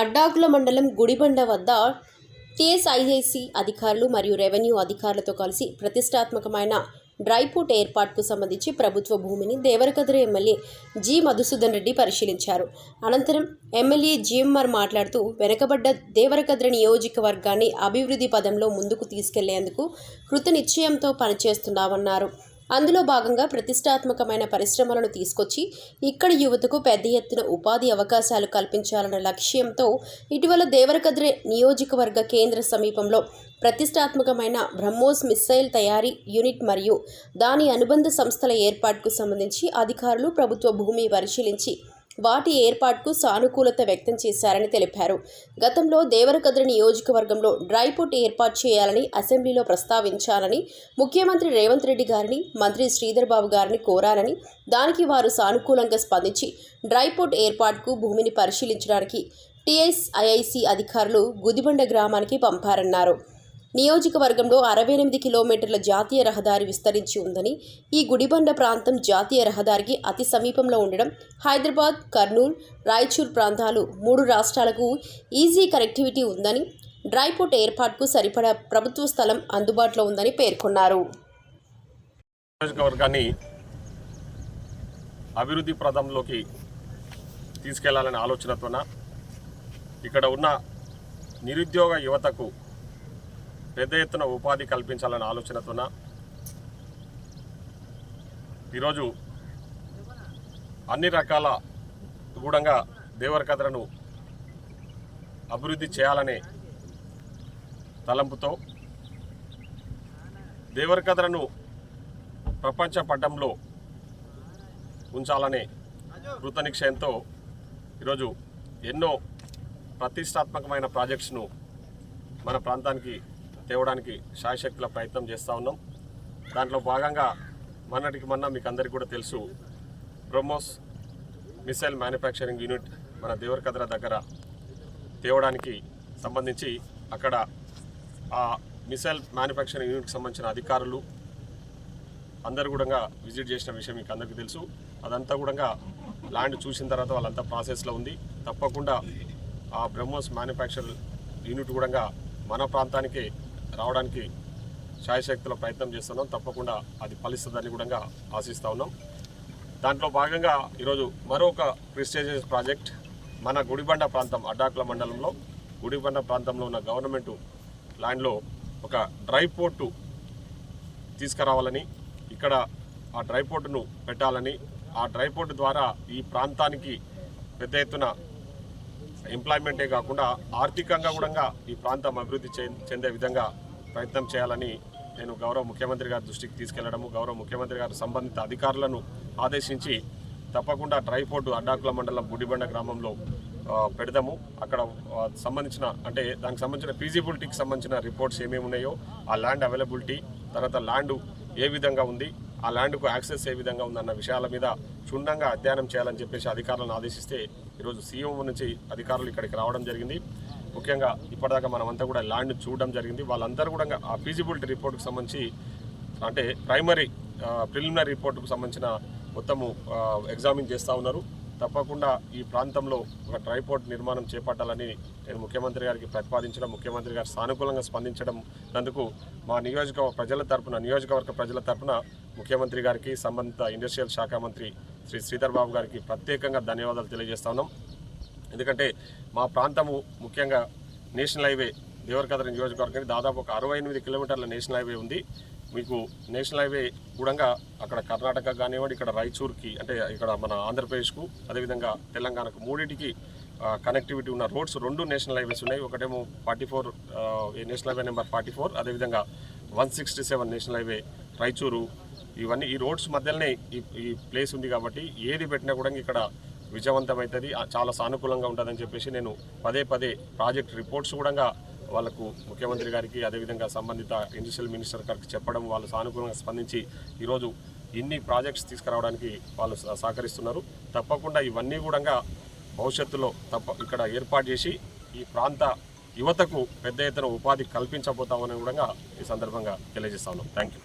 అడ్డాకుల మండలం గుడిబండ వద్ద టీఎస్ఐఐసి అధికారులు మరియు రెవెన్యూ అధికారులతో కలిసి ప్రతిష్టాత్మకమైన డ్రైపోర్ట్ ఏర్పాటుకు సంబంధించి ప్రభుత్వ భూమిని దేవరకద్ర ఎమ్మెల్యే జి మధుసూదన్ రెడ్డి పరిశీలించారు. అనంతరం ఎమ్మెల్యే జిఎంఆర్ మాట్లాడుతూ వెనకబడ్డ దేవరకద్ర నియోజకవర్గాన్ని అభివృద్ధి పదంలో ముందుకు తీసుకెళ్ళేందుకు కృత నిశ్చయంతో పనిచేస్తున్నామన్నారు. అందులో భాగంగా ప్రతిష్టాత్మకమైన పరిశ్రమలను తీసుకొచ్చి ఇక్కడి యువతకు పెద్ద ఎత్తున ఉపాధి అవకాశాలు కల్పించాలన్న లక్ష్యంతో ఇటీవల దేవరకద్రే నియోజకవర్గ కేంద్ర సమీపంలో ప్రతిష్టాత్మకమైన బ్రహ్మోస్ మిస్సైల్ తయారీ యూనిట్ మరియు దాని అనుబంధ సంస్థల ఏర్పాటుకు సంబంధించి అధికారులు ప్రభుత్వ భూమి పరిశీలించి వాటి ఏర్పాటుకు సానుకూలత వ్యక్తం చేశారని తెలిపారు. గతంలో దేవరకద్ర నియోజకవర్గంలో డ్రైపోర్ట్ ఏర్పాటు చేయాలని అసెంబ్లీలో ప్రస్తావించాలని ముఖ్యమంత్రి రేవంత్ రెడ్డి గారిని మంత్రి శ్రీధర్ బాబు గారిని కోరారని దానికి వారు సానుకూలంగా స్పందించి డ్రైపోర్ట్ ఏర్పాటుకు భూమిని పరిశీలించడానికి టీఎస్ఐఐసి అధికారులు గుదిబండ గ్రామానికి పంపారన్నారు. నియోజకవర్గంలో అరవై ఎనిమిది కిలోమీటర్ల జాతీయ రహదారి విస్తరించి ఉందని ఈ గుడిబండ ప్రాంతం జాతీయ రహదారికి అతి సమీపంలో ఉండడం హైదరాబాద్ కర్నూలు రాయచూర్ ప్రాంతాలు మూడు రాష్ట్రాలకు ఈజీ కనెక్టివిటీ ఉందని డ్రైపోర్ట్ ఏర్పాటుకు సరిపడా ప్రభుత్వ స్థలం అందుబాటులో ఉందని పేర్కొన్నారు. నియోజకవర్గాన్ని అభివృద్ధి ప్రదంలోకి తీసుకెళ్ళాలనే ఆలోచనతోన ఇక్కడ ఉన్న నిరుద్యోగ యువతకు పెద్ద ఎత్తున ఉపాధి కల్పించాలనే ఆలోచనతోన? ఈరోజు అన్ని రకాల గూఢంగా దేవరకథలను అభివృద్ధి చేయాలనే తలంపుతో దేవరకథలను ప్రపంచ పటంలో ఉంచాలనే కృతనిక్షయంతో ఈరోజు ఎన్నో ప్రతిష్టాత్మకమైన ప్రాజెక్ట్స్ను మన ప్రాంతానికి తేవడానికి శాయశక్తుల ప్రయత్నం చేస్తూ ఉన్నాం. దాంట్లో భాగంగా మొన్నటికి మొన్న మీకు అందరికీ కూడా తెలుసు బ్రహ్మోస్ మిసైల్ మ్యానుఫ్యాక్చరింగ్ యూనిట్ మన దేవరకద్ర దగ్గర తేవడానికి సంబంధించి అక్కడ ఆ మిసైల్ మ్యానుఫ్యాక్చరింగ్ యూనిట్కి సంబంధించిన అధికారులు అందరు కూడా విజిట్ చేసిన విషయం మీకు అందరికీ తెలుసు. అదంతా కూడా ల్యాండ్ చూసిన తర్వాత వాళ్ళంతా ప్రాసెస్లో ఉంది. తప్పకుండా ఆ బ్రహ్మోస్ మ్యానుఫ్యాక్చర్ యూనిట్ కూడా మన ప్రాంతానికే రావడానికి శాయశక్తుల ప్రయత్నం చేస్తున్నాం. తప్పకుండా అది ఫలిస్తుందని కూడా ఆశిస్తూ ఉన్నాం. దాంట్లో భాగంగా ఈరోజు మరొక ప్రిస్టేజియస్ ప్రాజెక్ట్ మన గుడిబండ ప్రాంతం అడ్డాకుల మండలంలో. గుడిబండ ప్రాంతంలో ఉన్న గవర్నమెంట్ ల్యాండ్లో ఒక డ్రై పోర్టు తీసుకురావాలని ఇక్కడ ఆ డ్రై పోర్టును పెట్టాలని ఆ డ్రై పోర్టు ద్వారా ఈ ప్రాంతానికి పెద్ద ఎత్తున ఎంప్లాయ్మెంటే కాకుండా ఆర్థికంగా కూడా ఈ ప్రాంతం అభివృద్ధి చెందే విధంగా ప్రయత్నం చేయాలని నేను గౌరవ ముఖ్యమంత్రి గారి దృష్టికి తీసుకెళ్ళడము గౌరవ ముఖ్యమంత్రి గారు సంబంధిత అధికారులను ఆదేశించి తప్పకుండా డ్రై అడ్డాకుల మండలం గుడిబండ గ్రామంలో పెడదాము. అక్కడ సంబంధించిన అంటే దానికి సంబంధించిన ఫీజిబిలిటీకి సంబంధించిన రిపోర్ట్స్ ఏమేమి ఉన్నాయో ఆ ల్యాండ్ అవైలబిలిటీ తర్వాత ల్యాండ్ ఏ విధంగా ఉంది ఆ ల్యాండ్కు యాక్సెస్ ఏ విధంగా ఉందన్న విషయాల మీద క్షుణ్ణంగా అధ్యయనం చేయాలని చెప్పేసి అధికారులను ఆదేశిస్తే ఈరోజు సీఎం నుంచి అధికారులు ఇక్కడికి రావడం జరిగింది. ముఖ్యంగా ఇప్పటిదాకా మనమంతా కూడా ల్యాండ్ చూడడం జరిగింది. వాళ్ళందరూ కూడా ఆ ఫీజిబిలిటీ రిపోర్ట్కి సంబంధించి అంటే ప్రైమరీ ప్రిలిమినరీ రిపోర్టుకు సంబంధించిన మొత్తము ఎగ్జామిన్ చేస్తూ ఉన్నారు. తప్పకుండా ఈ ప్రాంతంలో ఒక ట్రైపోర్ట్ నిర్మాణం చేపట్టాలని నేను ముఖ్యమంత్రి గారికి ప్రతిపాదించడం ముఖ్యమంత్రి గారు సానుకూలంగా స్పందించడం నందుకు మా నియోజక ప్రజల తరపున నియోజకవర్గ ప్రజల తరపున ముఖ్యమంత్రి గారికి సంబంధిత ఇండస్ట్రియల్ శాఖ మంత్రి శ్రీ శ్రీధర్ బాబు గారికి ప్రత్యేకంగా ధన్యవాదాలు తెలియజేస్తా ఉన్నాం ఎందుకంటే మా ప్రాంతము ముఖ్యంగా నేషనల్ హైవే దేవరకద్ర నియోజకవర్గానికి దాదాపు ఒక అరవై ఎనిమిది కిలోమీటర్ల నేషనల్ హైవే ఉంది. మీకు నేషనల్ హైవే కూడంగా అక్కడ కర్ణాటక కానివ్వండి ఇక్కడ రాయచూర్కి అంటే ఇక్కడ మన ఆంధ్రప్రదేశ్కు అదేవిధంగా తెలంగాణకు మూడింటికి కనెక్టివిటీ ఉన్న రోడ్స్ రెండు నేషనల్ హైవేస్ ఉన్నాయి. ఒకటేమో forty four national highway number forty four అదేవిధంగా one sixty seven national highway Raichur ఇవన్నీ ఈ రోడ్స్ మధ్యలోనే ఈ ఈ ప్లేస్ ఉంది కాబట్టి ఏది పెట్టినా కూడా ఇక్కడ విజయవంతమవుతుంది. చాలా సానుకూలంగా ఉంటుందని చెప్పేసి నేను పదే పదే ప్రాజెక్ట్ రిపోర్ట్స్ కూడా వాళ్ళకు ముఖ్యమంత్రి గారికి అదేవిధంగా సంబంధిత ఇండస్ట్రియల్ మినిస్టర్ గారికి చెప్పడం వాళ్ళు సానుకూలంగా స్పందించి ఈరోజు ఇన్ని ప్రాజెక్ట్స్ తీసుకురావడానికి వాళ్ళు సహ- సహకరిస్తున్నారు. తప్పకుండా ఇవన్నీ కూడా భవిష్యత్తులో తప్ప ఇక్కడ ఏర్పాటు చేసి ఈ ప్రాంత యువతకు పెద్ద ఎత్తున ఉపాధి కల్పించబోతామని కూడా ఈ సందర్భంగా తెలియజేస్తా ఉన్నాం. Thank you